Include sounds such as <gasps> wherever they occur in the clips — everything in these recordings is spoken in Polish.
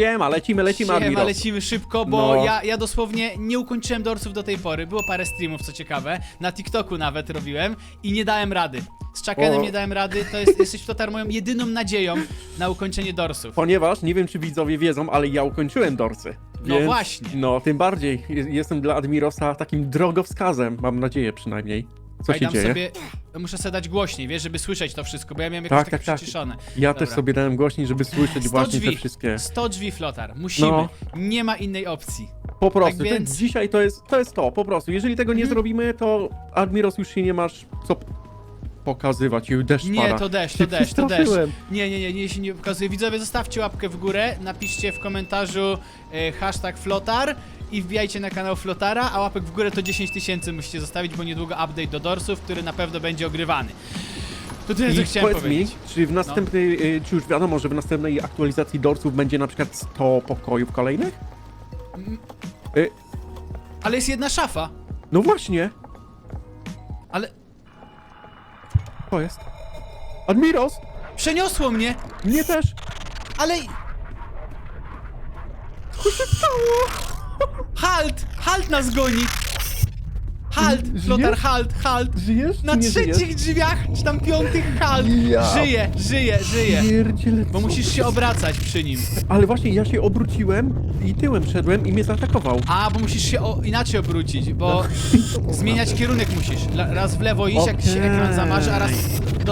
Siema, lecimy, lecimy, Siema, Admiros. lecimy szybko, bo No. ja, ja dosłownie nie ukończyłem dorsów do tej pory. Było parę streamów, co ciekawe. Na TikToku nawet robiłem i nie dałem rady. Z Chuckenem O. nie dałem rady. To jest, jesteś Flotar moją jedyną nadzieją na ukończenie dorsów. Ponieważ, nie wiem czy widzowie wiedzą, ale ja ukończyłem dorsy. No właśnie. No, tym bardziej. Je- Jestem dla Admirosa takim drogowskazem, mam nadzieję przynajmniej. Co się dam dzieje? sobie. Muszę sobie dać głośniej, wiesz, żeby słyszeć to wszystko, bo ja miałem jakoś Tak, tak, tak, tak. przyciszone. Ja Dobra. też sobie dałem głośniej, żeby słyszeć 100 właśnie drzwi. te wszystkie. 100 drzwi Flotar. Musimy. No. Nie ma innej opcji. Po prostu, Tak więc- to, dzisiaj to jest, to jest to, po prostu. Jeżeli tego nie Mhm. zrobimy, to Admiros już się nie masz co pokazywać. I deszcz Nie, pada. to deszcz, to deszcz, to deszcz. Nie, nie, nie, nie się nie pokazuje. Widzowie, zostawcie łapkę w górę, napiszcie w komentarzu e, hashtag flotar i wbijajcie na kanał Flotara, a łapek w górę to 10 tysięcy musicie zostawić, bo niedługo update do dorsów, który na pewno będzie ogrywany. To tyle, co I chciałem powiedz mi, powiedzieć. czy w następnej, y, czy już wiadomo, że w następnej aktualizacji dorsów będzie na przykład 100 pokojów kolejnych? Y, Ale jest jedna szafa, no właśnie, ale to jest. Admiros! przeniosło mnie, Mnie też! ale... Co się stało? Halt! Halt nas goni! Halt! Żyjesz? Flotar, halt, halt! Żyjesz? Na czy nie trzecich żyjesz? drzwiach, czy tam piątych halt! Ja. Żyje, żyje, żyje! Pierdziele, Bo co? musisz się obracać przy nim. Ale właśnie, ja się obróciłem i tyłem szedłem i mnie zaatakował. A, bo musisz się o, inaczej obrócić, bo zmieniać kierunek musisz. La, raz w lewo iść, jak się ekran zamarzy, a raz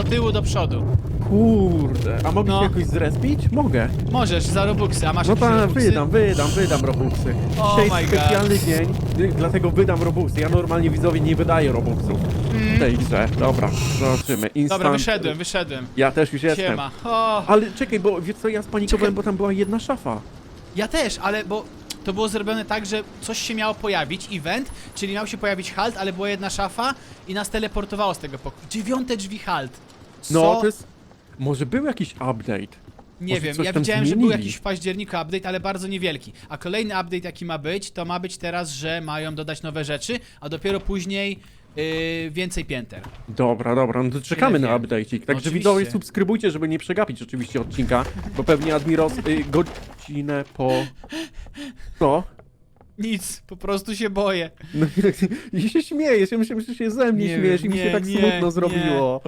do tyłu, do przodu. Kurde, a mogę No. się jakoś zrespić? Mogę. Możesz, za Robuxy, a masz No jakieś tak, Robuxy? wydam, wydam, wydam Robuxy. Oh Dzisiaj my God. specjalny dzień, y, dlatego wydam Robuxy. Ja normalnie widzowie nie wydaję Robuxów w tej grze. Dobra, zobaczymy. Instant... Mm. Dobra, wyszedłem, wyszedłem. Ja też już jestem. Siema. O, Ale czekaj, bo wiesz co, ja spanikowałem, Czekaj. bo tam była jedna szafa. ja też, ale bo to było zrobione tak, że coś się miało pojawić, event, czyli miał się pojawić halt, ale była jedna szafa i nas teleportowało z tego pokoju. Dziewiąte drzwi halt. Co? No, to jest... Może był jakiś update? Nie Może wiem, ja widziałem, że był zmienili. jakiś w październiku update, ale bardzo niewielki. A kolejny update, jaki ma być, to ma być teraz, że mają dodać nowe rzeczy, a dopiero później yy, więcej pięter. Dobra, dobra, no to czekamy na update'ik. Także Oczywiście. widzowie subskrybujcie, żeby nie przegapić oczywiście odcinka, bo pewnie Admiros y, godzinę po... Co? Nic, po prostu się boję. No, I się śmiejesz, ja myślałem, że się ze mnie Nie śmiejesz wiem, i mi się nie, tak nie, smutno nie. zrobiło.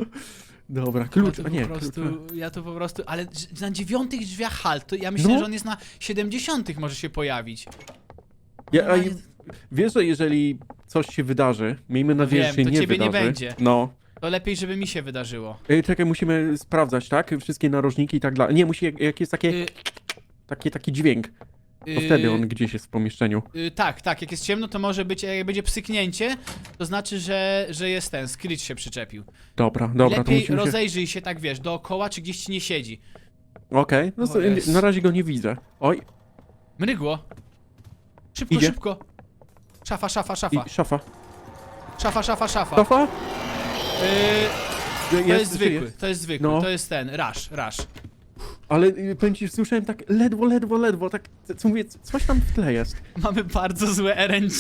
Dobra, klucz, ja a to nie, po prostu, klucz. ja to po prostu, ale na dziewiątych drzwiach halt, to ja myślę, No. że on jest na 70 może się pojawić. Ja, a, Normalnie- wiesz, że jeżeli coś się wydarzy, miejmy nadzieję, wiem, że się to nie ciebie nie wydarzy. będzie. No. To lepiej, żeby mi się wydarzyło. Ej, czekaj, musimy sprawdzać, tak? Wszystkie narożniki i tak dalej. Nie, musi, jak, jak jest takie, Y, takie, taki dźwięk, to y, wtedy on gdzieś jest w pomieszczeniu. y, tak, tak, jak jest ciemno, to może być, jak będzie psyknięcie, to znaczy, że, że jest ten, screech się przyczepił. Dobra, dobra, to Lepiej musimy się... rozejrzyj się tak, wiesz, dookoła, czy gdzieś ci nie siedzi. Okej, no O so, jest. na razie go nie widzę. Oj, Mrygło. Szybko, Idzie. szybko. Szafa, szafa, i szafa. szafa. Szafa, szafa, szafa. Szafa? Yy, to jest zwykły, żyje. to jest zwykły, No. to jest ten, rasz, rasz. Ale y, powiem ci, słyszałem tak ledwo, ledwo, ledwo, tak, co mówię, coś tam w tle jest. Mamy bardzo złe RNG.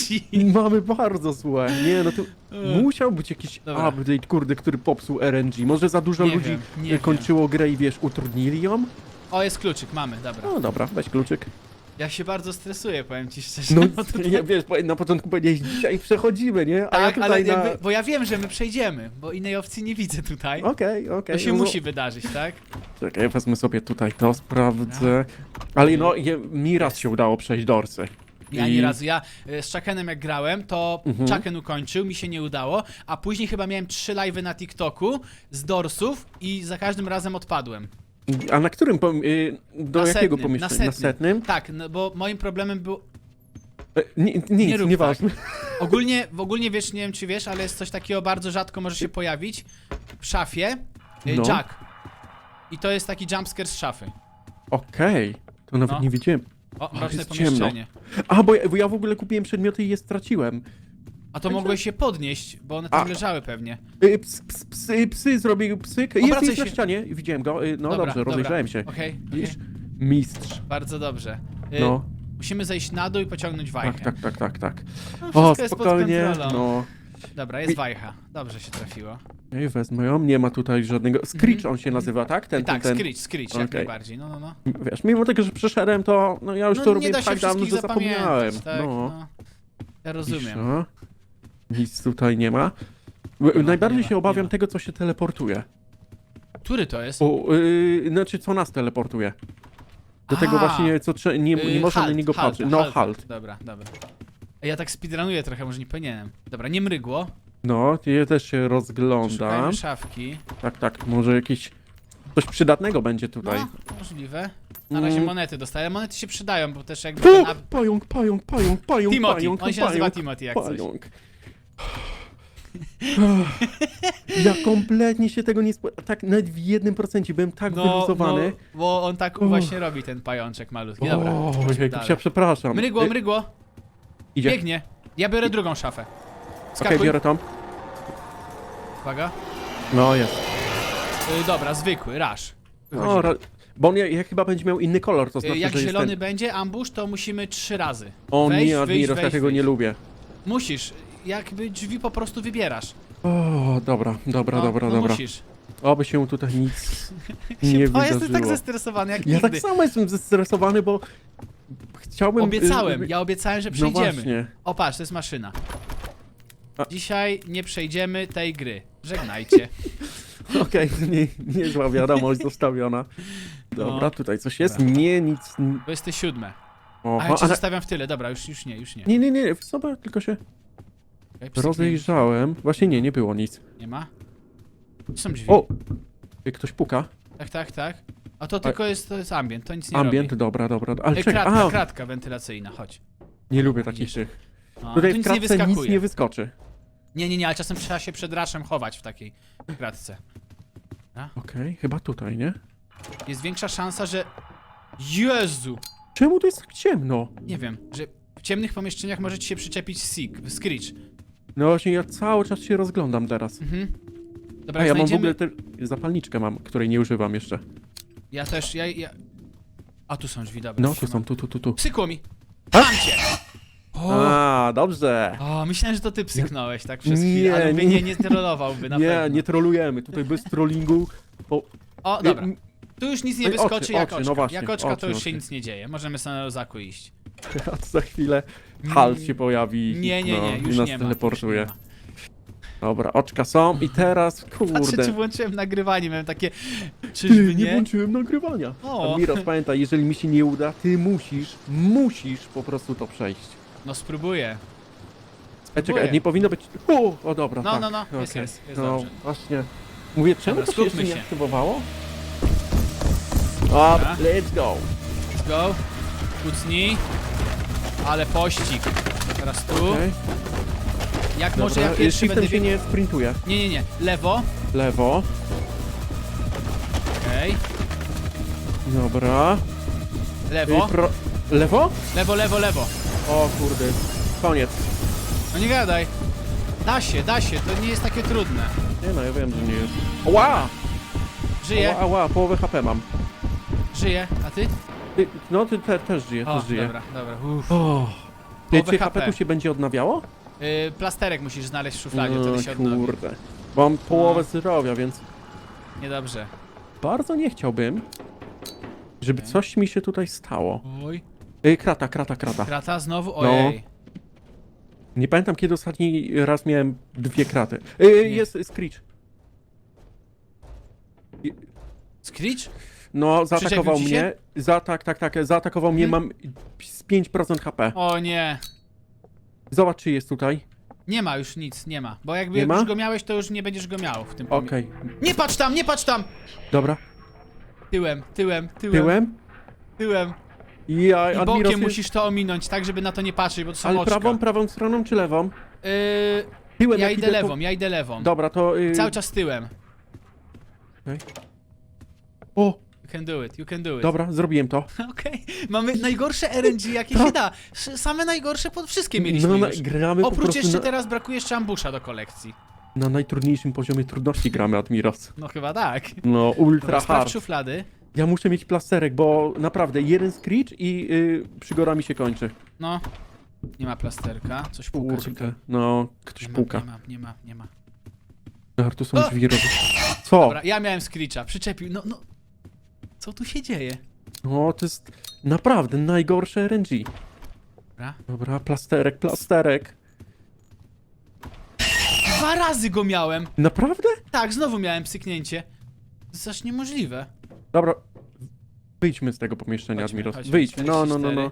Mamy bardzo złe. Nie, no to <laughs> musiał być jakiś Dobra. update, kurde, który popsuł RNG. Może za dużo Nie ludzi wiem, nie y, kończyło grę i wiesz, utrudnili ją? O, jest kluczyk, mamy, dobra. No dobra, weź kluczyk. Ja się bardzo stresuję, powiem ci szczerze. No, <laughs> bo tutaj- ja, wiesz, po- na początku powiedziałeś, dzisiaj przechodzimy, nie? A tak, ja tutaj ale na... jakby, bo ja wiem, że my przejdziemy, bo innej opcji nie widzę tutaj. Okej, okej. To się no, musi wydarzyć, tak? Czekaj, wezmę sobie tutaj to, sprawdzę. Ale no, je, mi raz się udało przejść dorsy. Ja I- nie razu, ja y, z Chuckenem jak grałem, to Mhm. Chucken ukończył, mi się nie udało, a później chyba miałem trzy live'y na TikToku z dorsów i za każdym razem odpadłem. A na którym, pom- y, do Na jakiego setnym, na pomieszczenia? Na setnym. Tak, no bo moim problemem był... E, ni- nic, Nie rób nieważne. Ogólnie, w ogólnie wiesz, nie wiem czy wiesz, ale jest coś takiego bardzo rzadko może się pojawić w szafie. y, No. Jack. I to jest taki jumpscare z szafy. Okej, to nawet No. nie wiedziałem. O, mroczne jest ciemno. pomieszczenie. A, bo ja, bo ja w ogóle kupiłem przedmioty i je straciłem. A to mogłeś się podnieść, bo one A. tam leżały pewnie. Y, ps, ps, psy, psy zrobił psyk. Jest, Obracaj jest na się. ścianie, widziałem go. Y, No Dobra, dobrze, dobra. rozejrzałem się. Okej, Widzisz? Mistrz. Bardzo dobrze. Y, No, Musimy zejść na dół i pociągnąć wajchę. tak, tak, tak, tak, tak. No, O, wszystko jest pod spokojnie, kontrolą. no. Dobra, jest wajcha. Dobrze się trafiło. Ej, wezmę ją, nie ma tutaj żadnego... Screech on się nazywa, tak? Ten, tak, ten, ten. screech, screech, jak Okej. najbardziej. No, no, no. Wiesz, mimo tego, że przeszedłem, to no ja już no to robię tak dawno, wszystkich że zapomniałem. zapamiętać, tak, no. no. Ja rozumiem. Cisza. Nic tutaj nie ma. ma, Najbardziej nie ma, się nie obawiam ma. tego, co się teleportuje. Który to jest? O, yy, znaczy, co nas teleportuje. Do tego A, właśnie, co trze- nie, nie Yy, można na halt, niego halt, patrzeć. No, halt. Dobra, dobra. Ja tak speedrunuję trochę, może nie powinienem. Dobra, nie mrygło. No, ja też się rozglądam. Szukajmy szafki. Tak, tak, może jakieś... Coś przydatnego będzie tutaj. No, możliwe. Na razie Mm. monety dostaję. Monety się przydają, bo też jakby... Ten up- pająk, pająk, pająk, pająk, Timothy, pająk, on się pająk, nazywa Timothy jak coś. pająk. Ja kompletnie się tego nie spo... Tak, nawet w jednym procencie byłem tak wyluzowany. No, bo on tak właśnie robi, ten pajączek malutki. Dobra, O, dalej. się przepraszam. Mrygło, Y, mrygło. Idzie. Biegnie. Ja biorę drugą szafę. Okej, Skakuj. biorę tą. Uwaga. No, jest. Y, dobra, zwykły, rasz. No, ra... Bo on ja, ja chyba będzie miał inny kolor, to Y, znaczy, Jak że jest zielony ten... będzie ambush, to musimy trzy razy. O Wejść, nie, wyjść, Admiros, ja wejść, tego nie wyjść. lubię. Musisz. Jakby drzwi po prostu wybierasz. O, dobra, dobra, No, dobra, no dobra. musisz. Oby się tutaj nic <laughs> nie o, wydarzyło. jestem tak zestresowany jak Ja nigdy. tak samo jestem zestresowany, bo chciałbym... Obiecałem, y, ja obiecałem, że No przejdziemy. właśnie. o patrz, to jest maszyna. A- Dzisiaj nie przejdziemy tej gry. Żegnajcie. <laughs> Okej, nie, niezła wiadomość zostawiona. <laughs> Dobra, No. tutaj coś jest. Nie, nic... 27. A Oho, ja cię ale... zostawiam w tyle, dobra, już, już nie, już nie. Nie, nie, nie, sobie tylko się Rozejrzałem. Właśnie nie, nie było nic. Nie ma? Tu są drzwi. O! Ktoś puka. Tak, tak, tak. A to tylko jest, to jest ambient, to nic nie Ambient, robi. dobra, dobra. Ale Ej, czekaj, kratka, a, kratka wentylacyjna, chodź. nie lubię takich tych. No, Tutaj tu w nic nie kratce nic wyskakuje. nie wyskoczy. Nie, nie, nie, ale czasem trzeba się przed raszem chować w takiej kratce. Okej, chyba tutaj, nie? Jest większa szansa, że... Jezu! Czemu to jest tak ciemno? Nie wiem, że w ciemnych pomieszczeniach możecie się przyczepić Sig, Screech. No właśnie, ja cały czas się rozglądam teraz. Mhm. Dobra, A ja mam w znajdziemy... ogóle tę zapalniczkę mam, której nie używam jeszcze. Ja też, ja, ja... A tu są drzwi, dobra. No, tu są, tu, tu, tu, tu. Psykło mi! Mam cię! O, A, dobrze. o, myślałem, że to ty psyknąłeś tak przez Nie, chwilę, ale mówię, nie. nie, nie trollowałby na Nie, pewno. nie trolujemy. Tutaj bez trollingu. Bo... O, dobra. Tu już nic nie Ej, wyskoczy oczy, jak oczy, oczka. no właśnie, jak oczka to oczy, już oczy. się nic nie dzieje. Możemy sobie na Rozaku iść. <laughs> A to za chwilę halt się pojawi. Nie, nie, no, nie, i już nas nie ma. teleportuje. Już nie ma. Dobra, oczka są i teraz, <laughs> Patrzę, czy kurde. włączyłem nagrywanie, miałem takie... Ty, Czyżby nie nie? włączyłem nagrywania. O. Admiros, pamiętaj, jeżeli mi się nie uda, ty musisz, musisz po prostu to przejść. No spróbuję. E, czekaj, nie powinno być... O, o dobra, No, tak. no, no, jest, okej. jest, jest No, dobrze. właśnie. Mówię, czemu Dobra, to się jeszcze skupmy nie się. aktywowało? O, Dobra. let's go. Let's go. Kucnij. Ale pościg. Teraz tu. Okej. Jak może Dobra, ja pierwszy shiftem będę się biegł... nie sprintuje. Nie, nie, nie. Lewo. Lewo. Okej. Dobra. Lewo. Y, pro... Lewo? Lewo, lewo, lewo. O kurde. Koniec. No nie gadaj. Da się, da się. To nie jest takie trudne. Nie no, ja wiem, że nie jest. Ła! Żyję, Ła, ła, połowę HP mam. żyję. A ty? Ty, no, ty te, też żyje, O, też żyje. dobra, dobra. Uff. O. Ty, Połowę czy HP HP. tu się będzie odnawiało? Y, plasterek musisz znaleźć w szufladzie, wtedy się odnowi. kurde. Bo mam połowę No. zdrowia, więc Niedobrze. bardzo nie chciałbym, żeby Okej. coś mi się tutaj stało. Oj. Ej, krata, krata, krata. Krata znowu? No. Ojej. Nie pamiętam, kiedy ostatni raz miałem dwie kraty. Ej, Nie. jest Screech. Screech? No, zaatakował Przyczepił ci się? mnie. Za, tak, tak, tak, zaatakował mnie, Hmm? mam z 5% HP. O nie. Zobacz, czy jest tutaj. Nie ma już nic, nie ma. Bo jakby Nie ma? już go miałeś, to już nie będziesz go miał w tym pomie- Okej, Nie patrz tam, nie patrz tam! dobra. Tyłem, tyłem, tyłem, Tyłem? tyłem. Ja, I Admiros bokiem jest- musisz to ominąć, tak żeby na to nie patrzeć, bo to są Ale oczka. prawą, prawą stroną czy lewą? Yy, Tyłem, ja jak idę to- lewą, ja idę lewą. Dobra, to... Yy... Cały czas tyłem. O, You can do it, you can do it. dobra, zrobiłem to. <laughs> Okej, mamy najgorsze <laughs> RNG jakie się da. Same najgorsze pod wszystkie mieliśmy no, na, już. gramy po Oprócz prostu jeszcze na, teraz brakuje jeszcze ambusza do kolekcji. na najtrudniejszym poziomie trudności gramy, Admiros. No chyba tak. No, ultra sprawdź hard. szuflady. Ja muszę mieć plasterek, bo naprawdę jeden screech i yy, przygora mi się kończy. No. Nie ma plasterka, coś puka. Kurde, czekaj. no, ktoś Nie ma, puka. nie ma, nie ma, nie ma. Dar, tu są O! drzwi. <laughs> Co? Dobra, ja miałem screecha, przyczepił, no, no. Co tu się dzieje? No, to jest naprawdę najgorsze RNG. Dobra. Dobra, plasterek, plasterek. Dwa razy go miałem! Naprawdę? Tak, znowu miałem psyknięcie. To jest aż niemożliwe. Dobra, wyjdźmy z tego pomieszczenia, Chodźmy, Admiros. chodźmy, Wyjdź, no, no, no, no.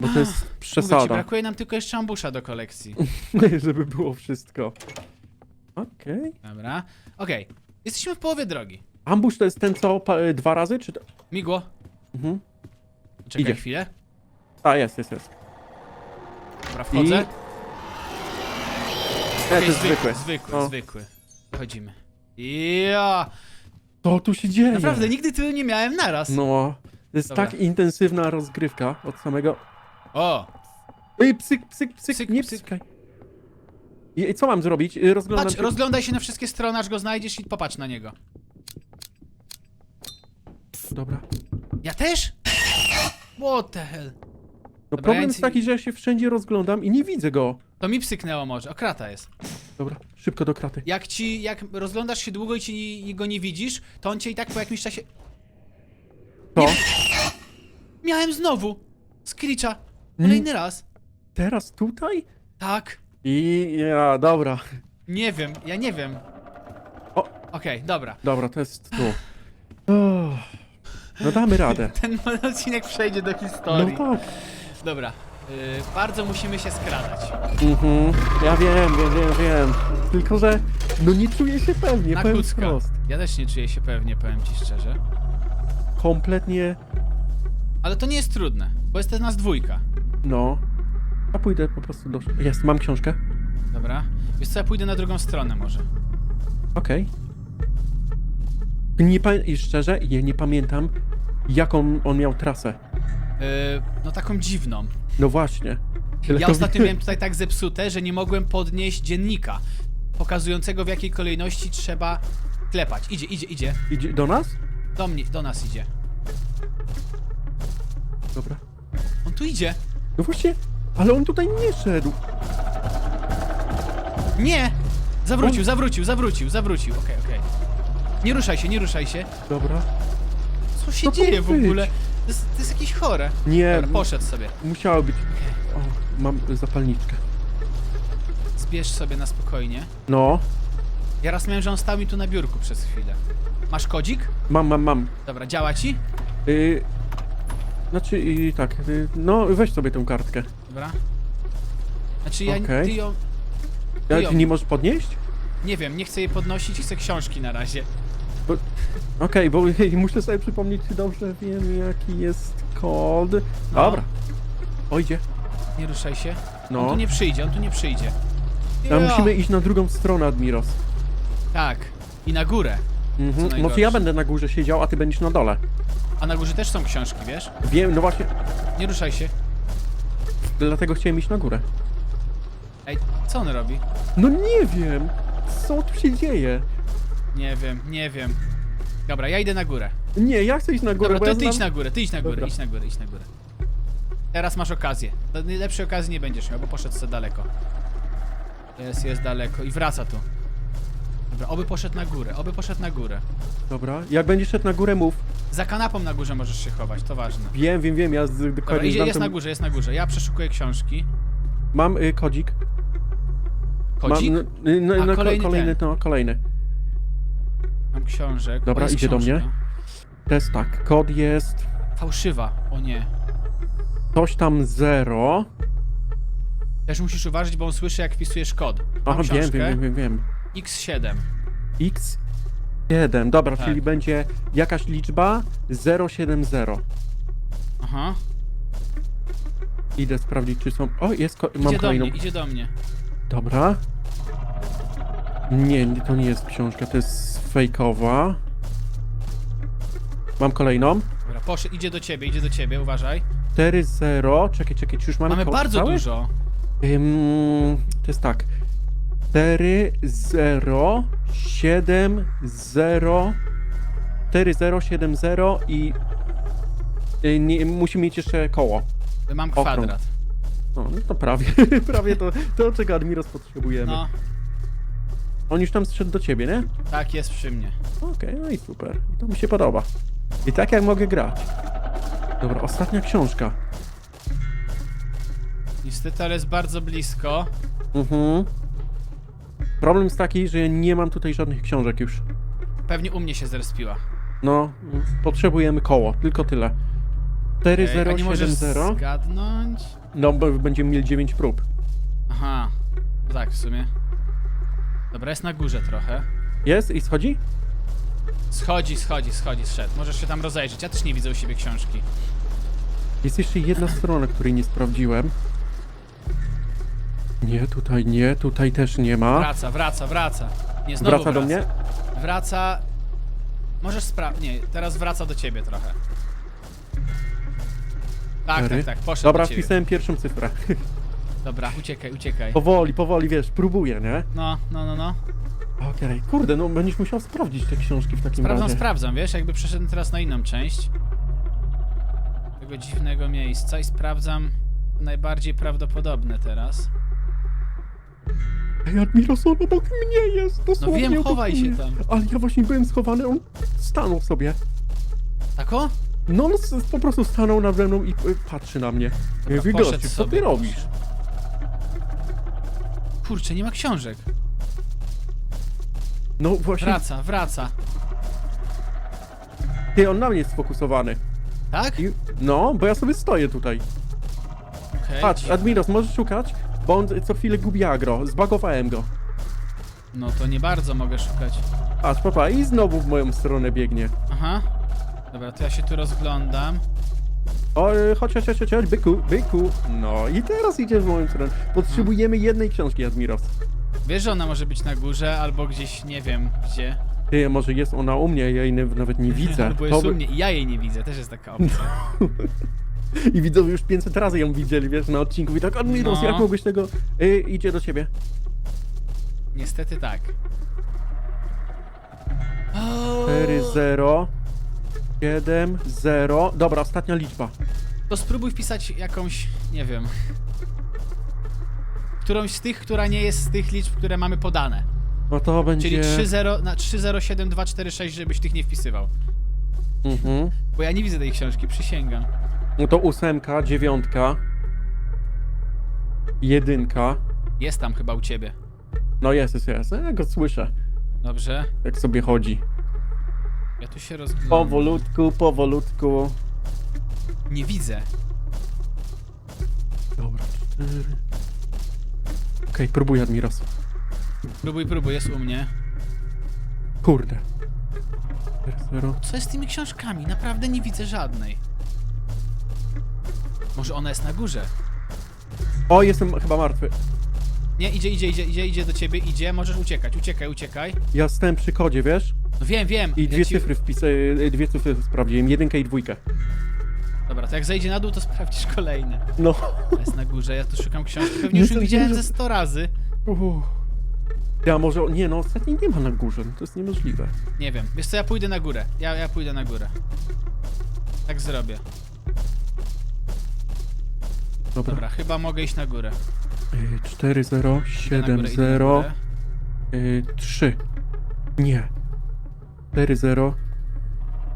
Bo to jest <gasps> Mówię ci, przesada, brakuje nam tylko jeszcze ambusza do kolekcji. <laughs> żeby było wszystko. Okej. Dobra. Okej, jesteśmy w połowie drogi. Ambush to jest ten, co pa, y, dwa razy, czy... to- Migło, Mhm. czekaj Idzie. chwilę. A, jest, jest, jest. Dobra, wchodzę. Nie, to Okej, jest zwykły, zwykły, No. zwykły. Chodzimy. Ja, Co tu się dzieje? naprawdę nigdy tylu nie miałem naraz. No, to jest Dobra. tak intensywna rozgrywka od samego... O, Ej, psyk, psyk, psyk, Psyk, nie psyk. psykaj. I i co mam zrobić? Y, Rozglądam patrz, się... rozglądaj się na wszystkie strony, aż go znajdziesz i popatrz na niego. Dobra. Ja też? What the hell? No Dobra, problem jest taki, że ja się wszędzie rozglądam i nie widzę go. To mi psyknęło może, o krata jest. Dobra, szybko do kraty. Jak ci, jak rozglądasz się długo i ci go nie widzisz, to on cię i tak po jakimś czasie... To? Miałem znowu! Screecha. Kolejny raz. Teraz tutaj? Tak. I ja, dobra. Nie wiem, ja nie wiem. O. Okej, dobra. Dobra, to jest tu. <sighs> No damy radę. <laughs> Ten odcinek przejdzie do No historii. tak. Dobra. Yy, bardzo musimy się skradać. Mhm. Ja wiem, wiem, wiem, wiem. Tylko, że no nie czuję się pewnie, Na powiem kucka. wprost. Ja też nie czuję się pewnie, powiem ci szczerze. Kompletnie, Ale to nie jest trudne, bo jest to nas dwójka. no. A pójdę po prostu do... Jest, mam książkę. Dobra. Wiesz co, ja pójdę na drugą stronę może. Okej. Nie pa... I szczerze, ja nie pamiętam, jaką on miał trasę. Yy, no taką dziwną. No właśnie. Tyle Ja to ostatnio miałem tutaj tak zepsute, że nie mogłem podnieść dziennika pokazującego w jakiej kolejności trzeba klepać. Idzie, idzie, idzie. Idzie do nas? Do mnie, do nas idzie. Dobra. On tu idzie. No właśnie, ale on tutaj nie szedł. Nie! Zawrócił, On- zawrócił, zawrócił, zawrócił. Okej, okej. Nie ruszaj się, nie ruszaj się. Dobra. Co się to dzieje w ogóle? To jest, to jest jakieś chore. Nie, Dobra, poszedł sobie. musiało być. O, mam zapalniczkę. Zbierz sobie na spokojnie. No, Ja raz miałem, że on stał mi tu na biurku przez chwilę. Masz kodzik? mam, mam, mam. Dobra, działa ci? Y... Znaczy, i tak, y... no weź sobie tę kartkę. Dobra. Znaczy ja, Okej. ty ją... Ja, Wyjął. ty nie możesz podnieść? Nie wiem, nie chcę jej podnosić, chcę książki na razie. Okej, bo <laughs> muszę sobie przypomnieć, czy dobrze wiem, jaki jest kod. No. Dobra. O, idzie. Nie ruszaj się. On No. tu nie przyjdzie, on tu nie przyjdzie. A Jo. musimy iść na drugą stronę, Admiros. Tak. I na górę. Mhm. Co Może ja będę na górze siedział, a ty będziesz na dole. A na górze też są książki, wiesz? Wiem, no właśnie, Nie ruszaj się. dlatego chciałem iść na górę. Ej, co on robi? No nie wiem, co tu się dzieje. Nie wiem, nie wiem. Dobra, ja idę na górę. Nie, ja chcę iść na górę, Dobra, bo to ja ty znam... idź na górę, ty idź na górę, Dobra. idź na górę, idź na górę. Teraz masz okazję. To lepszej okazji nie będziesz miał, bo poszedł za daleko. Jest, jest daleko i wraca tu. Dobra, oby poszedł na górę, oby poszedł na górę. Dobra, jak będziesz szedł na górę, mów. Za kanapą na górze możesz się chować, to ważne. Wiem, wiem, wiem, ja z, Dobra, dokładnie idzie, znam jest ten- na górze, jest na górze. Ja przeszukuję książki. Mam y, kodzik. Kodzik? Mam, y, no, A, no, kolejny kolejny, ten. no, kolejny. Mam książek. Dobra, idzie do mnie. To jest tak, kod jest Fałszywa, o nie. coś tam zero. Też musisz uważać, bo on słyszy jak wpisujesz kod. Mam Aha, wiem, książkę. wiem, wiem, wiem, wiem. X7. X1, dobra, Tak. czyli będzie jakaś liczba 070. Aha. Idę sprawdzić, czy są... O, jest, ko... mam Idzie do kolejną. mnie, idzie do mnie. Dobra. Nie, nie, to nie jest książka, to jest fejkowa. Mam kolejną. Dobra, poszedł, idzie do ciebie, idzie do ciebie, uważaj. 4-0. Czekaj, czekaj, czy już mamy Mamy ko- bardzo całe? dużo. Ym, to jest tak. 4, 0, 7, 0, 4, 0, 7, 0 i y, nie, musi mieć jeszcze koło. Mam Okrąg. kwadrat. O, no to prawie, <laughs> prawie to, to czego Admiros potrzebujemy. No, On już tam zszedł do ciebie, nie? tak jest przy mnie. Okej, no i super. I to mi się podoba. I tak jak mogę grać. Dobra, ostatnia książka. Niestety, ale jest bardzo blisko. Mhm. Problem jest taki, że ja nie mam tutaj żadnych książek już. Pewnie u mnie się zrespiła. No, potrzebujemy koło, tylko tyle. Ej, a nie możesz 4070. zgadnąć? No, bo będziemy mieli 9 prób. Aha, tak w sumie. Dobra, jest na górze trochę. Jest i schodzi? Schodzi, schodzi, schodzi, zszedł. Możesz się tam rozejrzeć. Ja też nie widzę u siebie książki. Jest jeszcze jedna strona, której nie sprawdziłem. Nie, tutaj nie, tutaj też nie ma. Wraca, wraca, wraca. Nie, znowu Wraca do mnie? Wraca... Możesz sprawdzić. Nie, teraz wraca do ciebie trochę. Tak, Cztery. tak, tak, poszedł Dobra, do ciebie. wpisałem pierwszą cyfrę. <laughs> Dobra, uciekaj, uciekaj. powoli, powoli, wiesz, próbuję, nie? No, no, no, no. Okej, kurde, no będziesz musiał sprawdzić te książki w takim Sprawdzam, razie. sprawdzam, wiesz, jakby przeszedłem teraz na inną część tego dziwnego miejsca i sprawdzam najbardziej prawdopodobne teraz. Ej, Admiros, on obok mnie jest, dosłownie No wiem, obok chowaj się tam. Ale ja właśnie byłem schowany, on stanął sobie. Tako? No, on s- po prostu stanął nade mną i y, patrzy na mnie. Dobra, poszedł gościu, co sobie, ty robisz? Kurczę, nie ma książek. No właśnie, Wraca, wraca. ty, on na mnie jest sfokusowany. Tak? I, no, bo ja sobie stoję tutaj. Okej. Patrz, Admiros, możesz szukać? Bo on co chwilę gubi agro, zbagowałem go. No to nie bardzo mogę szukać. Patrz, papa, i znowu w moją stronę biegnie. Aha. Dobra, to ja się tu rozglądam. O, y, chodź, chodź, chodź, chodź, byku, byku. No i teraz idziesz w moją stronę. Potrzebujemy jednej książki, Admiros. Wiesz, że ona może być na górze albo gdzieś, nie wiem, gdzie. Ty, może jest ona u mnie, ja jej nawet nie widzę. <laughs> Albo To jest by- u mnie i ja jej nie widzę, też jest taka opcja. <laughs> I widzowie już 500 razy ją widzieli, wiesz, na odcinku. I tak, Admiros, No. jak mogłeś tego... Y, idzie do ciebie. Niestety tak. 4, 0, 7, 0. Dobra, ostatnia liczba. To spróbuj wpisać jakąś, nie wiem. Którąś z tych, która nie jest z tych liczb, które mamy podane. No to będzie... Czyli 30 na 307246, żebyś tych nie wpisywał. Mhm. Bo ja nie widzę tej książki, przysięgam. No to ósemka, dziewiątka, jedynka. Jest tam chyba u ciebie. No jest, jest, jest. Ja go słyszę, Dobrze. jak sobie chodzi. Ja tu się rozglądam. Powolutku, powolutku. Nie widzę. Dobra, cztery. Okej, próbuj Admiros. Próbuj, próbuj, jest u mnie. Kurde. 4, 0. Co jest z tymi książkami? Naprawdę nie widzę żadnej. Może ona jest na górze? O, jestem chyba martwy. Nie, idzie, idzie, idzie, idzie, idzie do ciebie, idzie. Możesz uciekać, uciekaj, uciekaj. Ja stałem przy kodzie, wiesz? No wiem, wiem. I ja dwie ci- cyfry wpisałem, dwie cyfry sprawdziłem, jedynkę i dwójkę. Dobra, to jak zejdzie na dół, to sprawdzisz kolejne. No. To jest na górze, ja tu szukam książki. Pewnie Nie już ją widziałem ze 100 razy. Uff. Ja może, nie no, ostatniej nie ma na górze, no to jest niemożliwe. Nie wiem. Wiesz co, ja pójdę na górę. Ja, ja pójdę na górę. Tak zrobię. Dobra. Dobra, chyba mogę iść na górę. Y, 4, 0, Idę na 7, górę, idę na 0, górę. y, 3. Nie. 4, 0,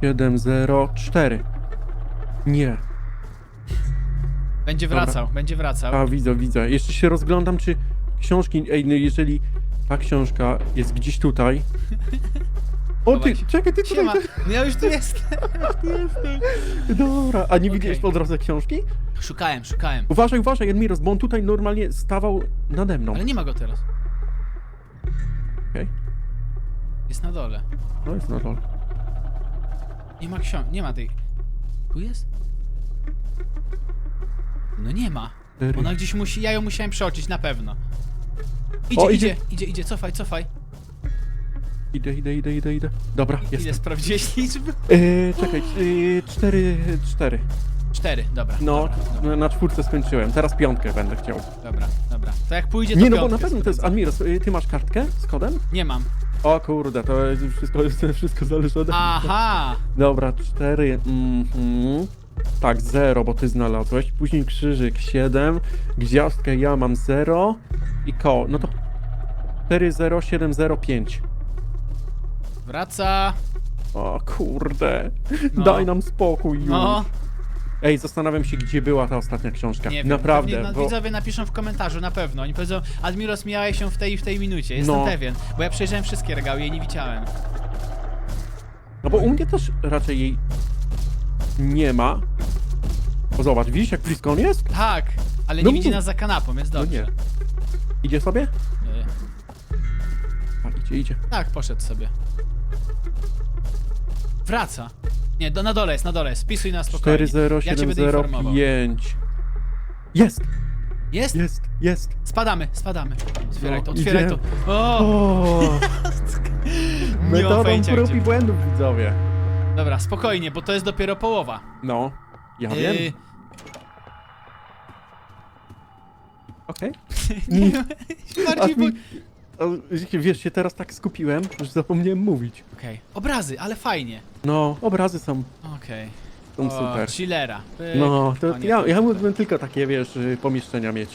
7, 0, 4. Nie. Będzie Dobra. wracał, będzie wracał. A, widzę, widzę. Jeszcze się rozglądam, czy książki, ej, no jeżeli ta książka jest gdzieś tutaj... <laughs> O ty, czekaj, ty tutaj... Siema, no <laughs> ja już tu jestem. Dobra, a nie widziałeś po drodze książki? Szukałem, szukałem. Uważaj, uważaj, Admiros, bo on tutaj normalnie stawał nade mną. Ale nie ma go teraz. Jest na dole. no jest na dole. Nie ma książ... Nie ma tej... Tu jest? No nie ma. Cztery. Ona gdzieś musi... Ja ją musiałem przeoczyć, na pewno. Idzie, O, idzie, idzie. idzie, idzie, cofaj, cofaj. Idę, idę, idę, idę, idę. Dobra, Ile jestem. sprawdziłeś liczby? Yy, czekaj, yy, cztery, cztery. Cztery, dobra. No, dobra, dobra, na- czwórce skończyłem. Teraz piątkę będę chciał. dobra, dobra. To jak pójdzie, to Nie, no bo na pewno to jest sprawdzę. Admiros. Yy, ty masz kartkę z kodem? Nie mam. O kurde, to wszystko, <laughs> wszystko zależy mnie. Aha! Dobra, cztery. Mhm. Tak, 0, bo ty znalazłeś. Później krzyżyk 7, gwiazdkę ja mam 0 i koło. No to 4, 0, 7, 0, 5. Wraca. O kurde. No. Daj nam spokój już. No, Ej, zastanawiam się, gdzie była ta ostatnia książka. nie wiem. Naprawdę. Pewnie, no, bo... Widzowie napiszą w komentarzu, na pewno. Oni powiedzą, Admiros mijałeś się w tej i w tej minucie. Jestem No. pewien, bo ja przejrzałem wszystkie regały i jej nie widziałem. No bo u mnie też raczej jej nie ma. O, zobacz, widzisz jak blisko on jest? Tak, ale No nie widzi nas za kanapą, jest No dobrze. nie. Idzie sobie? Y, A, idzie, idzie. Tak, poszedł sobie. Wraca. Nie, do, na dole jest, na dole jest. Spisuj na spokojnie. 4, 0, ja cię 7, będę 0, informował. 5. Jest, Jest? jest, jest. Spadamy, spadamy. Otwieraj No, to, otwieraj idzie. to. O! O, <laughs> Nie mam metodą pojęcia, prób gdzie- i błędów, widzowie. Dobra, spokojnie, bo to jest dopiero połowa. No, ja Y, wiem. <laughs> Okej. <laughs> Bardziej bo... A mi- Wiesz, się teraz tak skupiłem, że zapomniałem mówić. Okej, obrazy, ale fajnie. No, obrazy są, Okej. są O, super. Chillera. Pyk. No, to O, nie, ja, ja mógłbym tylko takie, wiesz, y, pomieszczenia mieć.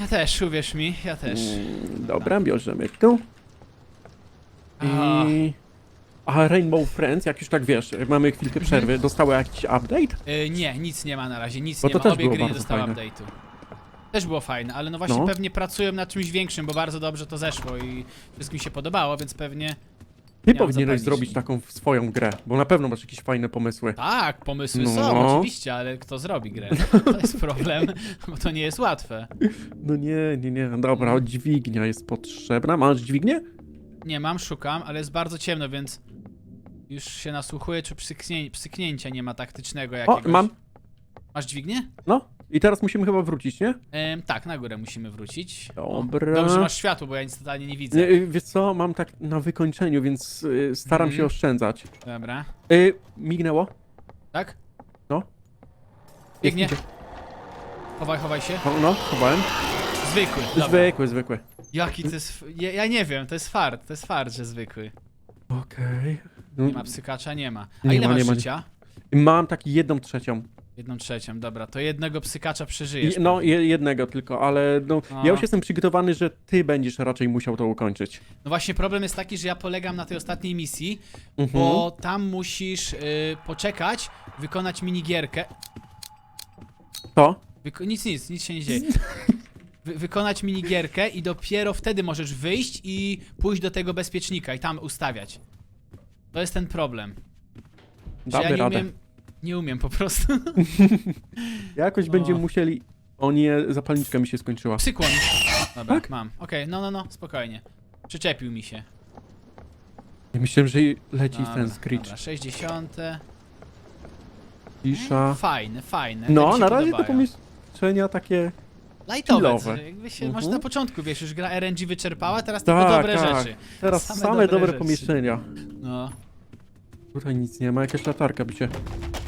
Ja też, uwierz mi, ja też. Mm, Dobra, bierzemy tu. A. I... A Rainbow Friends, jak już tak wiesz, mamy chwilkę Mhm. przerwy, dostały jakiś update? Y, nie, nic nie ma na razie, nic Bo nie to ma. też Obie było gry nie bardzo dostały fajne. update'u. Też było fajne, ale no właśnie No. pewnie pracują nad czymś większym, bo bardzo dobrze to zeszło i wszystkim się podobało, więc pewnie... Ty powinieneś zrobić taką swoją grę, bo na pewno masz jakieś fajne pomysły. Tak, pomysły No. są, oczywiście, ale kto zrobi grę? To jest problem, <laughs> bo to nie jest łatwe. No nie, nie, nie, dobra, dźwignia jest potrzebna. Masz dźwignię? Nie mam, szukam, ale jest bardzo ciemno, więc już się nasłuchuję, czy psyknię, psyknięcia nie ma taktycznego O, jakiegoś. mam. Masz dźwignię? No, i teraz musimy chyba wrócić, nie? Em, tak, na górę musimy wrócić. Dobra. Dobrze, masz światło, bo ja nic totalnie nie widzę. nie y, wiesz co, mam tak na wykończeniu, więc y, staram Mhm. się oszczędzać. Dobra. Y, mignęło? Tak? No. Biegnie. Idzie. Chowaj, chowaj się. O, no, chowałem. Zwykły. Dobra. Zwykły, zwykły. Jaki to jest... f- Ja, ja nie wiem, to jest fart, to jest fart, że zwykły. Okej. No, Nie ma psykacza, nie ma. A Nie ile ma, masz nie ma. życia? Mam taki jedną trzecią. Jedną trzecią, dobra, to jednego psykacza przeżyjesz. No, je, jednego tylko, ale no, A. ja już jestem przygotowany, że ty będziesz raczej musiał to ukończyć. no właśnie problem jest taki, że ja polegam na tej ostatniej misji, Mhm. bo tam musisz y, poczekać, wykonać minigierkę. To? Wyko nic, nic, nic się nie dzieje. Wy wykonać minigierkę i dopiero wtedy możesz wyjść i pójść do tego bezpiecznika i tam ustawiać. To jest ten problem. Że Damy ja nie radę. umiem. Nie umiem po prostu. <laughs> Jakoś będziemy musieli... O nie, zapalniczka mi się skończyła. Psykło mi. Dobra, Tak? mam. Okej, no, no, no, spokojnie. Przyczepił mi się. Ja myślałem, że leci Dobra, ten screech. Dobra, 60. Cisza. Fajne, fajne. te mi No, się na razie te podobają. pomieszczenia takie... Lightowe, chillowe. że jakby się, Mhm. może na początku, wiesz, już gra RNG wyczerpała, teraz tylko Tak, dobre tak. rzeczy. Teraz Same dobre dobre, rzeczy. pomieszczenia. No. Tutaj nic nie ma, jakaś latarka by się...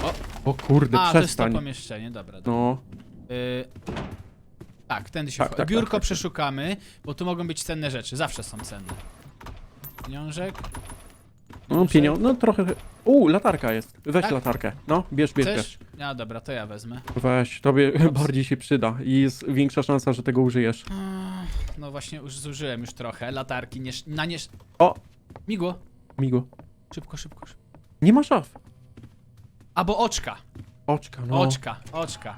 O. O kurde, A, to jest to przestań. pomieszczenie, dobra. dobra. No, Y... Tak, tędy się Tak, tak, Biurko tak, tak. przeszukamy, bo tu mogą być cenne rzeczy, zawsze są cenne. Pieniążek. no pieniądze, no trochę... U, latarka jest. Weź Tak? latarkę. No, bierz, bierz, Chcesz? bierz. No dobra, to ja wezmę. Weź, tobie <laughs> bardziej się przyda i jest większa szansa, że tego użyjesz. No właśnie, już zużyłem już trochę. Latarki, nie, na nie... O, Migło. migo. Szybko, szybko, szybko. Nie ma szaf. Albo oczka. Oczka, no. Oczka, oczka.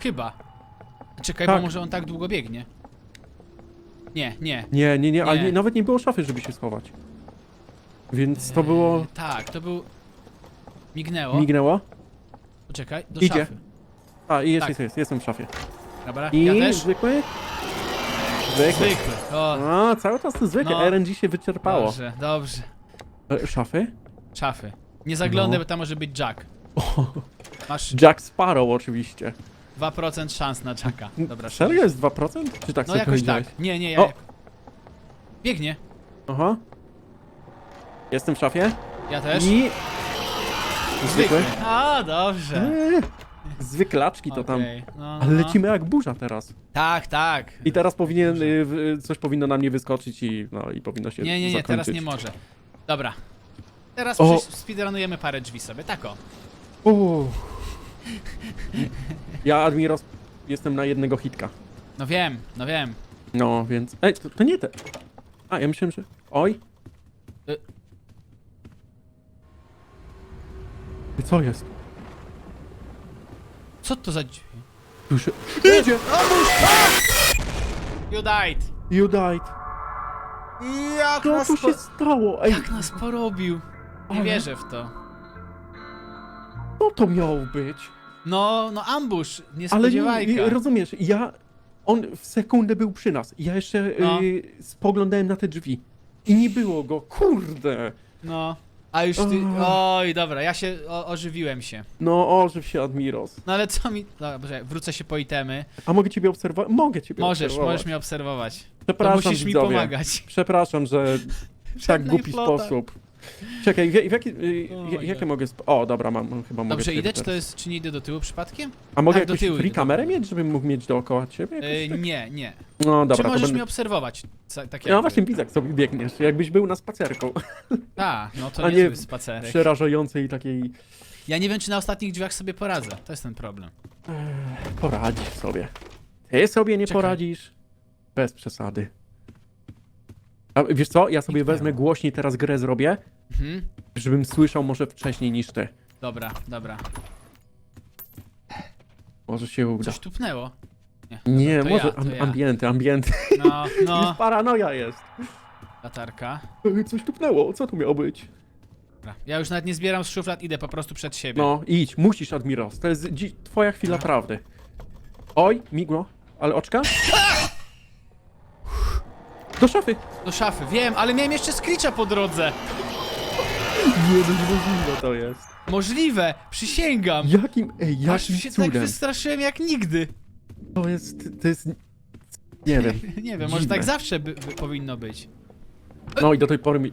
Chyba. Czekaj, Tak. bo może on tak długo biegnie. Nie, nie. Nie, nie, nie, ale Nie. nie, nawet nie było szafy, żeby się schować. Więc to było... Eee, tak, to był... Mignęło. Mignęło? Poczekaj, do Idzie. szafy. A, i jest, Tak. jest, jest, jestem w szafie. Dobra, I ja też. zwykły? Zwykły. Zwykły. O, A, cały czas to zwykle. No. RNG się wyczerpało. dobrze, dobrze. E, Szafy? Szafy. Nie zaglądaj, No. bo tam może być Jack. O, Masz Jack Sparrow oczywiście. 2% szans na Jacka. Dobra, Serio jest 2%? Czy tak No sobie jakoś powiedziałeś? tak. Nie, nie, ja... O. Biegnie. Aha. Jestem w szafie. Ja też. I... Zwykły. A, dobrze. Eee, Zwyklaczki to tam. Okej, no, no, Ale no. lecimy jak burza teraz. Tak, tak. I teraz powinien, y, w- coś powinno na mnie wyskoczyć i, no, i powinno się Nie, nie, nie, zakończyć. teraz nie może. Dobra. Teraz O. speedrunujemy parę drzwi sobie, tak o. Uff. Ja, Admiros, jestem na jednego hitka. No wiem, no wiem. No, więc... Ej, to, to nie te... A, ja myślałem, że... Oj. Y. I co jest? Co to za dźwięk? Słyszę... Idzie! You died. You died. Jak Co tu się stało? Ej, Jak nas porobił? Nie Ale- wierzę w to. co to miało być? No, no ambush, Ale nie, niespodziewajka. nie, rozumiesz, ja... On w sekundę był przy nas. Ja jeszcze No. y, spoglądałem na te drzwi. I nie było go. Kurde! No. A już ty... O. Oj, dobra, ja się... O, ożywiłem się. No, ożyw się, Admiros. No ale co mi... Dobrze, wrócę się po itemy. A mogę ciebie obserwować? Mogę ciebie Możesz, obserwować. możesz mnie obserwować. To Przepraszam, musisz mi widzowie. pomagać. Przepraszam, że w <laughs> tak Żadnej głupi flota. sposób. Czekaj, w, w jaki, y, jakie mogę... O, dobra, mam, chyba mogę... Dobrze, idę, czy to jest... Czy nie idę do tyłu przypadkiem? A mogę tak, jakąś free idę. kamerę mieć, żebym mógł mieć dookoła ciebie? Ej, tak? nie, nie. No dobra, czy możesz będę... mnie obserwować? Co- Tak No właśnie widzę, jak sobie biegniesz, jakbyś był na spacerku. Tak, no to A nie spacerek. Przerażającej takiej... Ja nie wiem, czy na ostatnich drzwiach sobie poradzę. To jest ten problem. Poradzisz sobie. Ty sobie nie Czekaj. poradzisz? Bez przesady. A wiesz co, ja sobie wezmę głośniej teraz grę zrobię, Mhm. żebym słyszał może wcześniej niż ty. Dobra, dobra. Może się uda. Coś tupnęło. Nie, to może ja, to am- ja. ambienty, ambienty. No, <laughs> Już no. paranoja jest. Latarka. Ej, Coś tupnęło, co tu miało być? Dobra. Ja już nawet nie zbieram z szuflad, idę po prostu przed siebie. No, idź, musisz, Admiros. To jest dzi- twoja chwila prawdy. Oj, migło, ale oczka? <laughs> Do szafy! Do szafy, wiem, ale miałem jeszcze Screecha po drodze. Nie, no niemożliwe to jest. Możliwe, przysięgam. Jakim, ej, Aż jakim się tak cudem? wystraszyłem jak nigdy. To jest, to jest... Nie wiem. <laughs> Nie wiem, może Dziwne. tak zawsze by, by powinno być. No i do tej pory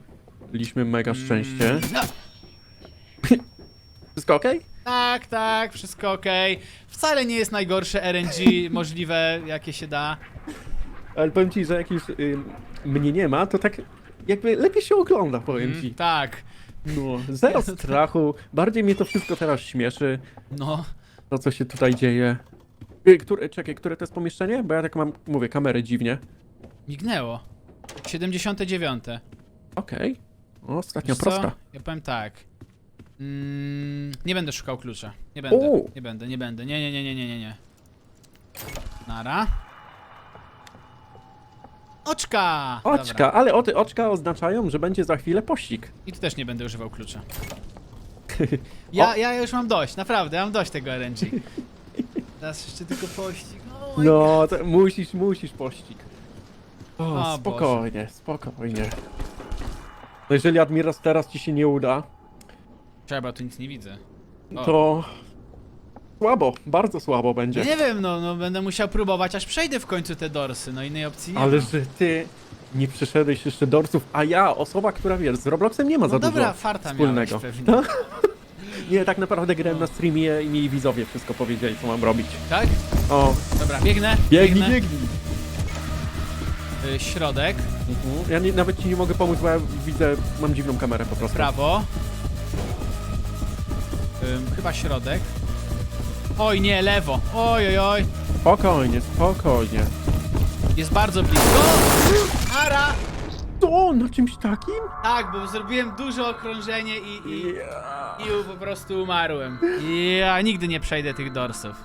mieliśmy mega szczęście. Mm, <laughs> no, Wszystko okej? tak, tak, wszystko okej. Wcale nie jest najgorsze RNG możliwe, jakie się da. Ale powiem ci, że jak już y, mnie nie ma, to tak jakby lepiej się ogląda, powiem Mm, ci. tak, No, zero <laughs> strachu, bardziej mnie to wszystko teraz śmieszy, no. to co się tutaj dzieje. Y, Które, czekaj, które to jest pomieszczenie? Bo ja tak mam, mówię, kamerę dziwnie. Mignęło. 79. Okej. O, Ostatnio Wiesz co? prosta. Ja powiem tak. Mm, nie będę szukał klucza. Nie będę. O! Nie będę, nie będę. Nie, nie, nie, nie, nie, nie, nie. Nara. Oczka! Oczka, Dobra. ale o, te oczka oznaczają, że będzie za chwilę pościg. I tu też nie będę używał klucza. <laughs> Ja, O. ja już mam dość, naprawdę, ja mam dość tego RNG. Teraz jeszcze tylko pościg. My No, to musisz, musisz pościg. O, O spokojnie, spokojnie. No jeżeli Admiros teraz ci się nie uda, Trzeba, tu nic nie widzę. O. to słabo, bardzo słabo będzie. nie wiem, no, no będę musiał próbować, aż przejdę w końcu te dorsy, no innej opcji nie Ale ma. że ty nie przeszedłeś jeszcze dorców, a ja, osoba, która wiesz, z Robloxem nie ma No za dobra, dużo farta wspólnego. miałeś pewnie. No. <laughs> Nie, tak naprawdę grałem na streamie i mi widzowie wszystko powiedzieli, co mam robić. Tak? O, Dobra, biegnę. biegnij, biegnę. biegnij. Y, środek, Mhm. Ja nie, nawet ci nie mogę pomóc, bo ja widzę, mam dziwną kamerę po prostu. prawo. Ym, chyba środek. Oj nie, lewo. Oj, oj, oj. Spokojnie, spokojnie. Jest bardzo blisko. Ara! To na czymś takim? Tak, bo zrobiłem duże okrążenie i, i, Ja. i po prostu umarłem. Ja nigdy nie przejdę tych dorsów.